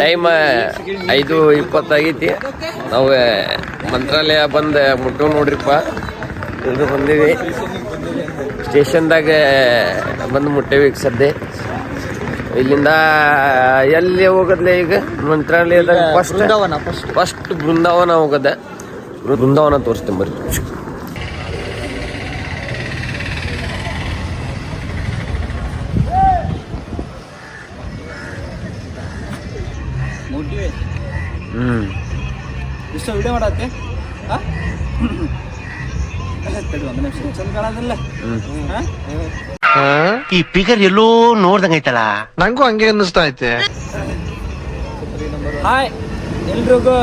Time ಐದು ಇಪ್ಪತ್ತಾಗೈತಿ. ನಾವು ಮಂತ್ರಾಲಯ ಬಂದು ಮುಟ್ಟು ನೋಡ್ರಿಪ್ಪ. ಇದು ಬಂದೀವಿ. ಸ್ಟೇಷನ್ದಾಗ ಬಂದು ಮುಟ್ಟೇವಿ ಈಗ ಸದ್ಯ. ಇಲ್ಲಿಂದ ಎಲ್ಲಿ ಹೋಗೋದ್ಲೆ ಈಗ? ಮಂತ್ರಾಲಯದಾಗ ಫಸ್ಟ್ ಫಸ್ಟ್ ಬೃಂದಾವನ ಹೋಗೋದ. ಬೃಂದಾವನ ತೋರಿಸ್ತೀನಿ ಬರ್ರಿ. ಇಷ್ಟ ವಿಡಿಯೋ ಮಾಡತ್ತೆ ಹಾ? ತಡಿ ಒಂದು ನಿಮಿಷ. ಚಂದ ಕಾಣೋದಿಲ್ಲ. ಹಾ? ಈ ಪಿಗರ್ ಎಲ್ಲೋ ನೋಡ್ದಂಗೈತಲ್ಲ ನಂಗೂ ಹಂಗೆ ಅನ್ನಿಸ್ತಾ ಐತೆ. ಹಾಯ್ ಎಲ್ರಿಗೂ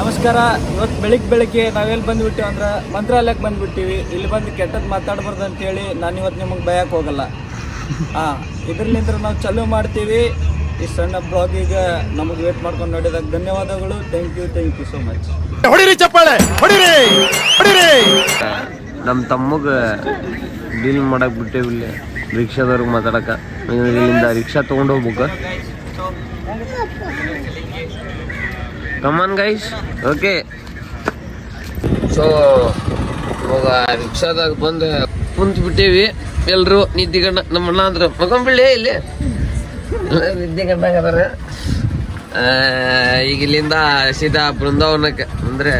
ನಮಸ್ಕಾರ. ಇವತ್ತು ಬೆಳಿಗ್ಗೆ ಬೆಳಿಗ್ಗೆ ನಾವೆಲ್ಲಿ ಬಂದ್ಬಿಟ್ಟಿವಿ ಅಂದ್ರೆ ಮಂತ್ರಾಲಯಕ್ಕೆ ಬಂದ್ಬಿಟ್ಟಿವಿ. ಇಲ್ಲಿ ಬಂದು ಕೆಟ್ಟದ್ದು ಮಾತಾಡ್ಬಾರ್ದು ಅಂತೇಳಿ ನಾನು ಇವತ್ತು ನಿಮಗೆ ಬಯಕ್ಕೆ ಹೋಗಲ್ಲ. ಹಾಂ ಇದ್ರಲ್ಲಿಂದ್ರೆ ನಾವು ಚಲೋ ಮಾಡ್ತೀವಿ. ಈ ಸಣ್ಣ ಬ್ಲಾಗಿಗೆ ನಮಗೆ ವೇಟ್ ಮಾಡ್ಕೊಂಡು ನೋಡಿದಾಗ ಧನ್ಯವಾದಗಳು. Thank you thank you so much ಹೊಡಿರಿ ಚಪ್ಪಾಳೆ ಹೊಡಿರಿ ಹೊಡಿರಿ. ನಮ್ಮ ತಮ್ಮಗ ಡೀಲ್ ಮಾಡಕ್ ಬಿಟ್ಟೇವಿ ಇಲ್ಲಿ ರಿಕ್ಷಾದವ್ರಿಗೆ ಮಾತಾಡಕ. ಇಲ್ಲಿಂದ ರಿಕ್ಷಾ ತಗೊಂಡು ಹೋಗ್ಬೇಕು. ಕಮಾನ್ ಗೈಸ್ ಓಕೆ ಸೊ ಇವಾಗ ರಿಕ್ಷಾದಾಗ ಬಂದು ಕುಂತ್ಬಿಟ್ಟೇವಿ. ಎಲ್ಲರೂ ನಿದ್ದಿಗಣ್ಣ ನಮ್ಮ ಅಣ್ಣ ಅಂದ್ರೆ ಮಗಂಬಿಳ್ಳಿ ಇಲ್ಲಿ. ಅದಾರ ಆ, ಈಗ ಇಲ್ಲಿಂದ ಸೀದಾ ಬೃಂದಾವನಕ್ಕೆ ಅಂದ್ರೆ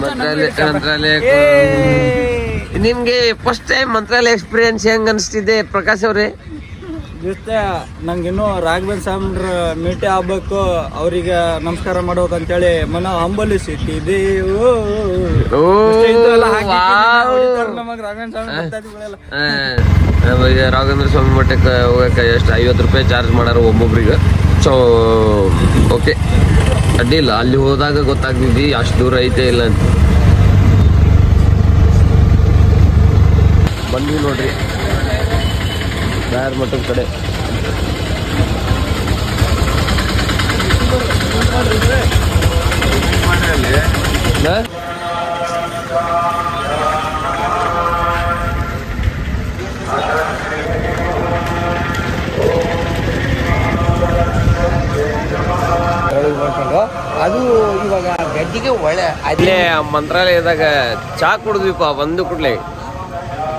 ಮಂತ್ರಾಲಯ ನಿಮ್ಗೆ ಫಸ್ಟ್ ಟೈಮ್ ಮಂತ್ರಾಲಯ ಎಕ್ಸ್ಪೀರಿಯನ್ಸ್ ಹೆಂಗ್ ಅನಿಸ್ತಿದೆ ಪ್ರಕಾಶ್ ಅವ್ರೆ? ಜೊತೆ ನಂಗಿನ್ನೂ ರಾಘವೇಂದ್ರ ಸಾಮ್ರ ಮೀಟೆ ಆಗ್ಬೇಕು ಅವರಿಗೆ ನಮಸ್ಕಾರ ಮಾಡ್ಬೇಕು ಅಂತೇಳಿ ಮನ ವಾವ್. ನಮಗೆ ರಾಘವೇಂದ್ರ ಸ್ವಾಮಿ ನಮಗೆ ರಾಘವೇಂದ್ರ ಸ್ವಾಮಿ ಮಠಕ್ಕೆ ಹೋಗಕ್ಕೆ ಎಷ್ಟು ಐವತ್ತು ರೂಪಾಯಿ ಚಾರ್ಜ್ ಮಾಡ್ಯಾರ ಒಬ್ಬೊಬ್ರಿಗೆ. ಸೊ ಓಕೆ ಅಡ್ಡಿಲ್ಲ ಅಲ್ಲಿ ಹೋದಾಗ ಗೊತ್ತಾಗ್ತಿದ್ವಿ ಅಷ್ಟು ದೂರ ಐತೆ ಇಲ್ಲ ಅಂತ. ಬಂದ್ವಿ ನೋಡ್ರಿ. ರಾಯರ ಮಠದ ಕಡೆ ಹಾ? ಅದು ಇವಾಗ ಗಡ್ಡಿಗೆ ಒಳ್ಳೆ ಅಲ್ಲೇ ಮಂತ್ರಾಲಯದಾಗ ಚಾ ಕುಡಿದ್ವಿಪ್ಪ ಬಂದು ಕೂಡ್ಲೆ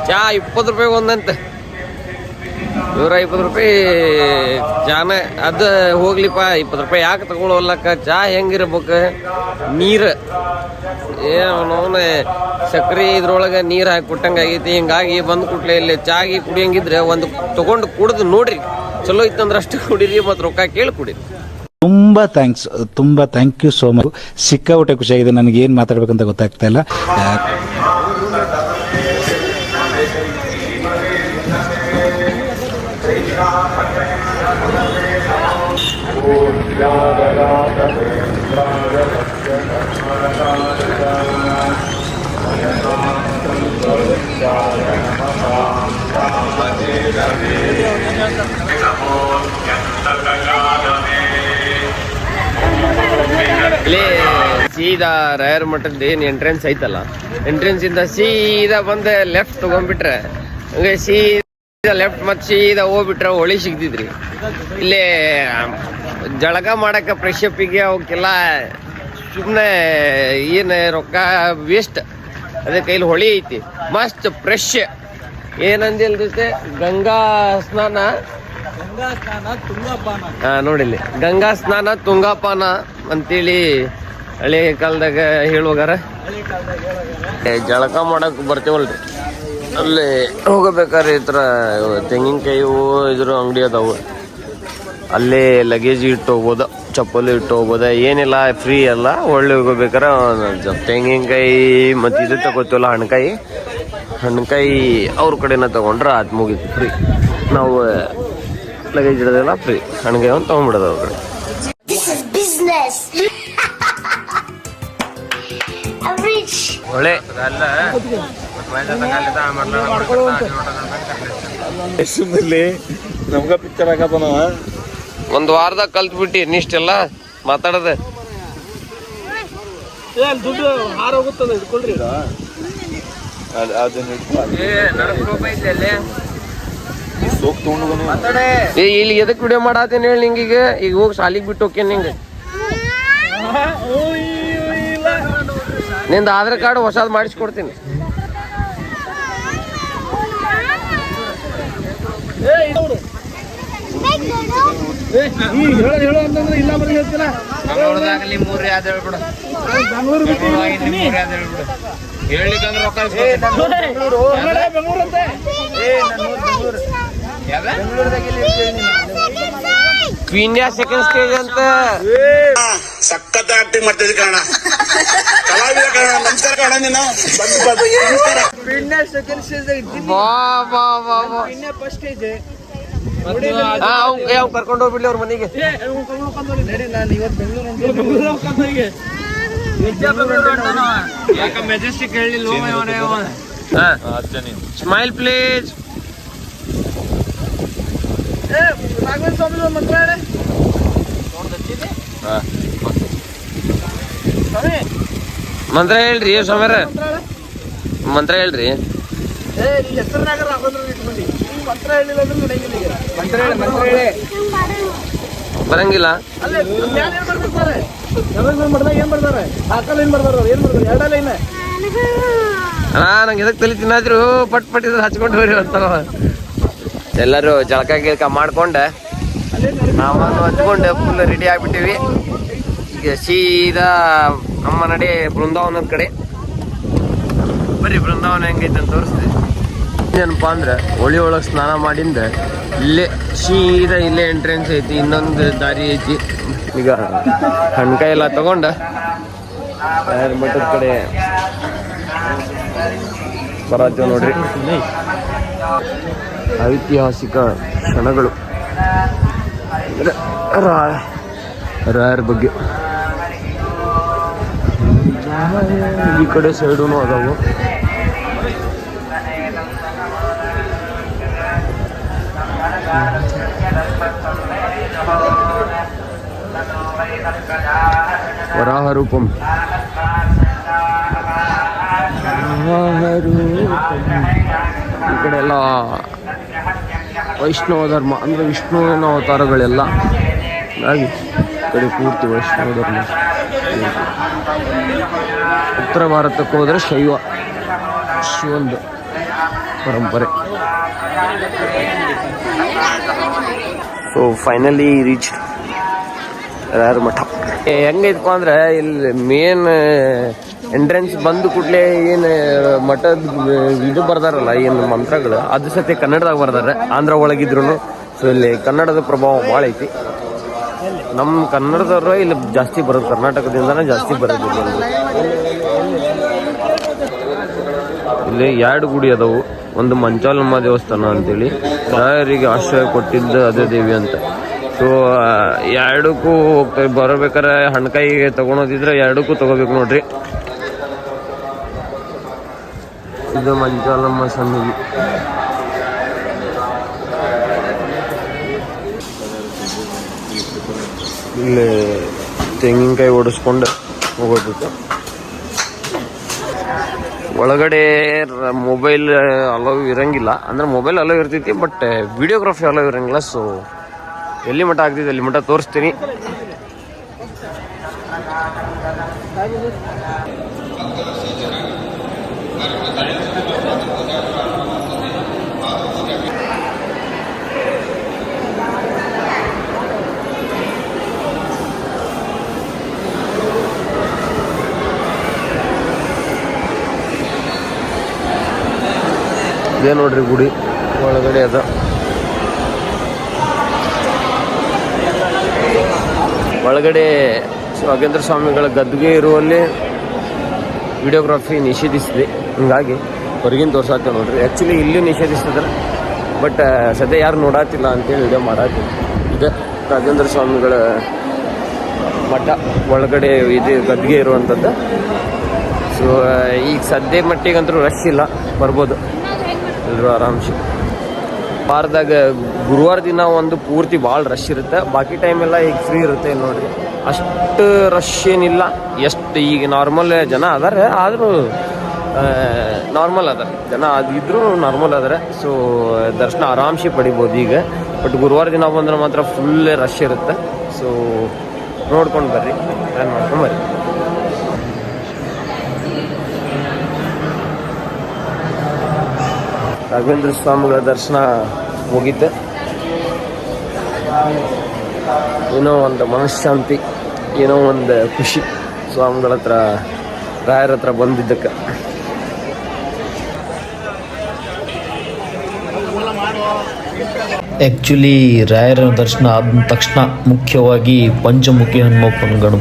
ಚಾ ಇಪ್ಪತ್ತು ರೂಪಾಯಿ ಒಂದಂತ ನೂರ ಇಪ್ಪತ್ತು ರೂಪಾಯಿ ಜಾನ ಅದು ಹೋಗ್ಲಿಪ್ಪ, ಇಪ್ಪತ್ತು ರೂಪಾಯಿ ಯಾಕೆ ತಗೊಳ್ಳೋಲ್ಲಕ್ಕ ಚಾ ಹೆಂಗಿರ್ಬೇಕು? ನೀರು. ಏನವನ ಸಕ್ರೆ ಇದ್ರೊಳಗೆ ನೀರು ಹಾಕಿ ಕೊಟ್ಟಂಗೆ ಆಗೈತಿ. ಹಿಂಗಾಗಿ ಬಂದು ಕೊಟ್ಲೆ ಇಲ್ಲಿ ಚಾಗಿ ಕುಡಿಯಂಗಿದ್ರೆ ಒಂದು ತಗೊಂಡು ಕುಡ್ದು ನೋಡ್ರಿ. ಚಲೋ ಇತ್ತಂದ್ರೆ ಅಷ್ಟು ಕುಡೀರಿ ಮತ್ತು ರೊಕ್ಕ ಕೇಳಿ ಕುಡೀರಿ. ತುಂಬ ಥ್ಯಾಂಕ್ಸ್ ತುಂಬ ಥ್ಯಾಂಕ್ ಯು ಸೋ ಮಚ್ ಸಿಕ್ಕಾಪಟ್ಟೆ ಖುಷಿಯಾಗಿದೆ. ನನಗೆ ಏನು ಮಾತಾಡ್ಬೇಕಂತ ಗೊತ್ತಾಗ್ತಾ ಇಲ್ಲ. ಇಲ್ಲಿ ಸೀದಾ ರಾಯರ್ ಮಠದ ಏನು ಎಂಟ್ರೆನ್ಸ್ ಐತಲ್ಲ. ಎಂಟ್ರೆನ್ಸ್ ಇಂದ ಸೀದಾ ಬಂದು ಲೆಫ್ಟ್ ತಗೊಂಡ್ಬಿಟ್ರೆ. ಹಂಗೆ ಸೀದಾ ಲೆಫ್ಟ್ ಮತ್ತೆ ಸೀದಾ ಹೋಗ್ಬಿಟ್ರೆ ಹೊಳಿ ಸಿಗ್ತಿದ್ರಿ. ಇಲ್ಲಿ ಜಳಕ ಮಾಡಕ ಪ್ರೆಶಪ್ಪಿಗೆ ಅವಕ್ಕೆಲ್ಲ ಸುಮ್ಮನೆ ಏನು ರೊಕ್ಕ ವೇಸ್ಟ್ ಅದೇ ಕೈಲಿ ಹೊಳಿ ಐತಿ. ಮಸ್ತ್ ಫ್ರೆಶ್ ಏನಂದಿಲ್ದೈತೆ ಗಂಗಾ ಸ್ನಾನ. ಹಾ, ನೋಡಿಲ್ಲಿ. ಗಂಗಾ ಸ್ನಾನ, ತುಂಗಾಪಾನ ಅಂತೇಳಿ ಹಳೆ ಕಾಲದಾಗ ಹೇಳುವಾಗಾರ. ಜಳಕ ಮಾಡಕ್ ಬರ್ತೀವಲ್ರಿ. ಅಲ್ಲಿ ಹೋಗಬೇಕಾದ್ರೆ ಈ ಥರ ತೆಂಗಿನಕಾಯಿ ಇದ್ರ ಅಂಗಡಿ ಅದಾವು. ಅಲ್ಲೇ ಲಗೇಜ್ ಇಟ್ಟು ಹೋಗ್ಬೋದ ಚಪ್ಪಲಿ ಇಟ್ಟು ಹೋಗ್ಬೋದ ಏನಿಲ್ಲ ಫ್ರೀ ಅಲ್ಲ ಒಳ್ಳೆ ಹೋಗ್ಬೇಕಾರೆ ತೆಂಗಿನಕಾಯಿ ಮತ್ತು ಇದು ತಗೋತೀವಲ್ಲ ಹಣ್ಕಾಯಿ. ಹಣ್ಕಾಯಿ ಅವ್ರ ಕಡೆನ ತಗೊಂಡ್ರೆ ಅದು ಮುಗೀತು ಫ್ರೀ ನಾವು ಲಗೇಜ್ ಇಡೋದೆಲ್ಲ ಫ್ರೀ ಹಣ್ಕಾಯಿ ಒಂದು ತೊಗೊಂಡ್ಬಿಡೋದು ಅವ್ರ ಕಡೆ. ಒಳ್ಳೆ. ನಮ್ಗ ಪಿಕ್ಚರ್ ಹಾಕಪ್ಪನವ ಒಂದು ವಾರದಾಗ ಮಾತಾಡದ. ದುಡ್ಡು ಹಾರ ಹೋಗುತ್ತದೆ ಇಟ್ಕೊಳ್ರಿ ಅದನ್ನ ಇಟ್ಕೊ. ಏ ಇಲ್ಲಿ ಎದಕ್ ವಿಡಿಯೋ ಮಾಡಾತೀನಿ ಹೇಳಿ ನಿಂಗೀಗ ಈಗ? ಹೋಗಿ ಶಾಲಿಗೆ ಬಿಟ್ಟು ಹೋಗ್ಯೇನ್ ನಿಂಗೆ. ನಿಂದ ಆಧಾರ್ ಕಾರ್ಡ್ ಹೊಸದ್ ಮಾಡಿಸ್ಕೊಡ್ತೀನಿ. ಇಲ್ಲ ಬರೀ ಹೇಳ್ತೀನ ಬೆಂಗಳೂರದಾಗಲಿ ಮೂರು ಯಾವ್ದು ಹೇಳ್ಬಿಡು. ಬೆಂಗಳೂರು ಬಿಟ್ಟು ಮೂರು ಯಾವ್ದು ಹೇಳ್ಬಿಡು. ಹೇಳಿಕಂದ್ರೆ ರೊಕ್ಕ ಬೆಂಗಳೂರು ಅಂತ ಬೆಂಗಳೂರದಾಗ ಇಲ್ಲಿ ಇಂಡಿಯಾ ಸೆಕೆಂಡ್ ಸ್ಟೇಜ್ ಅಂತ. ಸಖತ್ ಆಕ್ಟಿಂಗ್ ಮಾಡ್ತಿದ್ದೆ ಕಾರಣ ಕಲಾವಿದ ಕಾರಣ ನಮಸ್ಕಾರ ಕಾರಣ ನೀನು. ಬಂದು ಬಂದು ನಮಸ್ಕಾರ ಸೆಕೆಂಡ್ ಸ್ಟೇಜ್ ವಾ ವಾ ವಾ ವಾ. ಇಂಡಿಯಾ ಫಸ್ಟ್ ಸ್ಟೇಜ್ ಅವ್ನ್ ಕರ್ಕೊಂಡು ಹೋಗ್ಬಿಡ್ಲಿ ಅವ್ರ ಮನೆಗೆ. ನಡಿ ನಾನು ಇವತ್ತು ಬೆಂಗಳೂರು ಮೆಜೆಸ್ಟಿಕ್ ಹೇಳಿ ಸ್ಮೈಲ್ ಪ್ಲೀಸ್ ರಾಘವೇಂದ್ರ ಸ್ವಾಮಿ ಮಂತ್ರ ಹೇಳಿ. ಸ್ವಾಮಿ. ಮಂತ್ರ ಹೇಳ್ರಿ ಸ್ವಾಮ್ಯಾರ ಮಂತ್ರ ಹೇಳ್ರಿ. ಏ ಈ ಹೆಸರಿನಾಗ ರಾಘವೇಂದ್ರ ಇಟ್ಕೊಂಡಿ ಈ ಮಂತ್ರ ಹೇಳಿಲ್ಲ ಅಂದ್ರೆ ನಡೆಯಂಗಿಲ್ಲ ಈಗ. ಮಂತ್ರ ಹೇಳಿ ಮಂತ್ರ ಹೇಳಿ. ಬರಂಗಿಲ್ಲ. ಅಲ್ಲೇ ಮ್ಯಾಲ ಏನ್ ಬರ್ತಾರೆ ಏನು ಏನ್ ಬರ್ತಾರೆ ಹಾಕಲ್ ಏನ್ ಬರ್ತಾರ ಅವ್ರು? ಏನ್ ಬರ್ತಾರೆ ಎರಡ ಲೈನ್. ಅಣ್ಣ ನಂಗೆ ಎದಕ್ ತಲೆ ತಿನ್ನಾದ್ರು? ಪಟ್ ಪಟ್ ಇದ್ರೆ ಹಚ್ಕೊಂಡು ಹೋಗ್ರಿ ಅಂತಾರ ಎಲ್ಲರೂ ಜಳಕ ಗಿಳಕ ಮಾಡ್ಕೊಂಡು. ನಾವೊಂದು ಹಚ್ಕೊಂಡು ಫುಲ್ ರೆಡಿ ಆಗ್ಬಿಟ್ಟಿವಿ. ಈಗ ಸೀದಾ ನಮ್ಮ ನಡೆ ಬೃಂದಾವನದ ಕಡೆ. ಬರೀ ಬೃಂದಾವನ ಹೆಂಗೈತೆ ಅಂತ ತೋರಿಸ್ತೀವಿ ಏನಪ್ಪ ಅಂದ್ರೆ ಹೊಳಿ ಒಳಗೆ ಸ್ನಾನ ಮಾಡಿಂದ, ಇಲ್ಲೇ ಸೀದಾ ಇಲ್ಲೇ ಎಂಟ್ರೆನ್ಸ್ ಐತಿ, ಇನ್ನೊಂದು ದಾರಿ ಐತಿ. ಈಗ ಹಣ್ಕಾಯಿ ಎಲ್ಲ ತಗೊಂಡ. ಕಡೆ? ಬರತ್ತೇವೆ ನೋಡ್ರಿ. ಐತಿಹಾಸಿಕ ಕ್ಷಣಗಳು. ರಾಯರ ಬಗ್ಗೆ. ಈ ಕಡೆ ಸೈಡು ಅದಾವು. ವರಾಹ ರೂಪಂ. ಈ ಕಡೆ ಎಲ್ಲ ವೈಷ್ಣವ ಧರ್ಮ ಅಂದರೆ ವಿಷ್ಣುವಿನ ಅವತಾರಗಳೆಲ್ಲ. ಹಾಗಾಗಿ ಕಡೆ ಪೂರ್ತಿ ವೈಷ್ಣವ ಧರ್ಮ. ಉತ್ತರ ಭಾರತಕ್ಕೆ ಹೋದರೆ ಶೈವ. ಶಿವಂದು ಪರಂಪರೆ. ಸೊ ಫೈನಲಿ ರೀಚ್ ಮಠ ಹೆಂಗೈತಪ್ಪ ಅಂದ್ರೆ ಇಲ್ಲಿ ಮೇನ್ ಎಂಟ್ರೆನ್ಸ್ ಬಂದು ಕೂಡಲೇ ಏನು, ಮಠದ ಇದು ಬರ್ದಾರಲ್ಲ, ಏನು ಮಂತ್ರಗಳು? ಅದು ಸತಿ ಕನ್ನಡದಾಗ ಬರ್ದಾರೆ ಆಂಧ್ರ ಒಳಗಿದ್ರು ಸೊ ಇಲ್ಲಿ ಕನ್ನಡದ ಪ್ರಭಾವ ಭಾಳ ಐತಿ. ನಮ್ಮ ಕನ್ನಡದವರು ಇಲ್ಲಿ ಜಾಸ್ತಿ ಬರೋದು, ಕರ್ನಾಟಕದಿಂದನೇ ಜಾಸ್ತಿ ಬರೋದು ಇಲ್ಲಿ. ಎರಡು ಗುಡಿ ಅದಾವು. ಒಂದು ಮಂಚಾಲಮ್ಮ ದೇವಸ್ಥಾನ ಅಂತೇಳಿ. ಯಾರಿಗೆ ಆಶ್ರಯ ಕೊಟ್ಟಿದ್ದು ಅದೇ ದೇವಿ ಅಂತ. ಸೊ ಎರಡಕ್ಕೂ ಹೋಗ್ತಾ ಹಣ್ಕಾಯಿಗೆ ಹಣ್ಕಾಯಿ ತಗೊಳೋದಿದ್ರೆ ಎರಡಕ್ಕೂ ತಗೋಬೇಕು ನೋಡ್ರಿ. ಇದು ಮಂಜಾಲಮ್ಮ ಸನ್ನಿಧಿ. ಇಲ್ಲಿ ತೆಂಗಿನಕಾಯಿ ಓಡಿಸ್ಕೊಂಡು ಹೋಗೋದು ಒಳಗಡೆ ಮೊಬೈಲ್ ಅಲೋ ಇರಂಗಿಲ್ಲ. ಅಂದ್ರೆ ಮೊಬೈಲ್ ಅಲೋ ಇರ್ತೈತಿ, ಬಟ್ ವಿಡಿಯೋಗ್ರಫಿ ಅಲೋ ಇರಂಗಿಲ್ಲ. ಸೊ ಎಲ್ಲಿ ಮಠ ಆಗ್ತಿದೆ ಅಲ್ಲಿ ಮಠ ತೋರಿಸ್ತೀನಿ. ಇದೇ ನೋಡ್ರಿ ಗುಡಿ ಒಳಗಡೆ ಅದ. ಒಳಗಡೆ ನಾಗೇಂದ್ರ ಸ್ವಾಮಿಗಳ ಗದ್ದುಗೆ ಇರುವಲ್ಲಿ ವಿಡಿಯೋಗ್ರಫಿ ನಿಷೇಧಿಸಿದೆ. ಹಿಂಗಾಗಿ ಹೊರಗಿನ ತೋರ್ಸಾಕ ನೋಡ್ರಿ. ಆ್ಯಕ್ಚುಲಿ ಇಲ್ಲಿ ನಿಷೇಧಿಸ್ತದ್ರೆ. ಬಟ್ ಸದ್ಯ ಯಾರು ನೋಡಾತಿಲ್ಲ ಅಂತೇಳಿ ವಿಡಿಯೋ ಮಾಡಾತಿಲ್ಲ ಇದೆ. ರಾಜೇಂದ್ರ ಸ್ವಾಮಿಗಳ ಮಠ ಒಳಗಡೆ ಇದು, ಗದ್ದುಗೆ ಇರುವಂಥದ್ದು ಸೊ ಈಗ ಸದ್ಯ ಮಟ್ಟಿಗಂತೂ ರಶ್ ಇಲ್ಲ. ಬರ್ಬೋದು. ಎಲ್ಲರೂ ಆರಾಮ್ಸೆ ವಾರದಾಗ ಗುರುವಾರ ದಿನ ಒಂದು ಪೂರ್ತಿ ಭಾಳ ರಶ್ ಇರುತ್ತೆ. ಬಾಕಿ ಟೈಮೆಲ್ಲ ಈಗ ಫ್ರೀ ಇರುತ್ತೆ ನೋಡಿರಿ. ಅಷ್ಟು ರಶ್ ಏನಿಲ್ಲ. ಎಷ್ಟು ಈಗ ನಾರ್ಮಲ್ ಜನ ಅದಾರೆ, ಆದರೂ ನಾರ್ಮಲ್ ಅದ ಜನ ಅದಿದ್ರೂ ನಾರ್ಮಲ್ ಅದಾರೆ. ಸೊ ದರ್ಶನ ಆರಾಮ್ಸೆ ಪಡಿಬೋದು ಈಗ. ಬಟ್ ಗುರುವಾರ ದಿನ ಬಂದ್ರೆ ಮಾತ್ರ ಫುಲ್ ರಶ್ ಇರುತ್ತೆ. ಸೊ ನೋಡ್ಕೊಂಡು ಬರ್ರಿ. ಪ್ಲ್ಯಾನ್ ಮಾಡ್ಕೊಂಡು ಬರ್ರಿ. ರಾಘವೇಂದ್ರ ಸ್ವಾಮಿಗಳ ದರ್ಶನ ಮುಗೀತೆ. ಏನೋ ಒಂದು ಮನಃಶಾಂತಿ, ಏನೋ ಒಂದು ಖುಷಿ ಸ್ವಾಮಿಗಳ ಹತ್ರ, ರಾಯರ ಹತ್ರ ಬಂದಿದ್ದಕ್ಕೆ. ಆ್ಯಕ್ಚುಲಿ ರಾಯರ ದರ್ಶನ ಆದ ತಕ್ಷಣ ಮುಖ್ಯವಾಗಿ ಪಂಚಮುಖಿ ಹನುಮಪ್ಪನ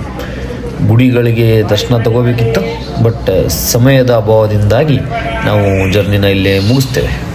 ಗುಡಿಗಳಿಗೆ ದರ್ಶನ ತಗೋಬೇಕಿತ್ತು. ಬಟ್ ಸಮಯದ ಅಭಾವದಿಂದಾಗಿ ನಾವು ಜರ್ನಿನ ಇಲ್ಲೇ ಮುಗಿಸ್ತೇವೆ.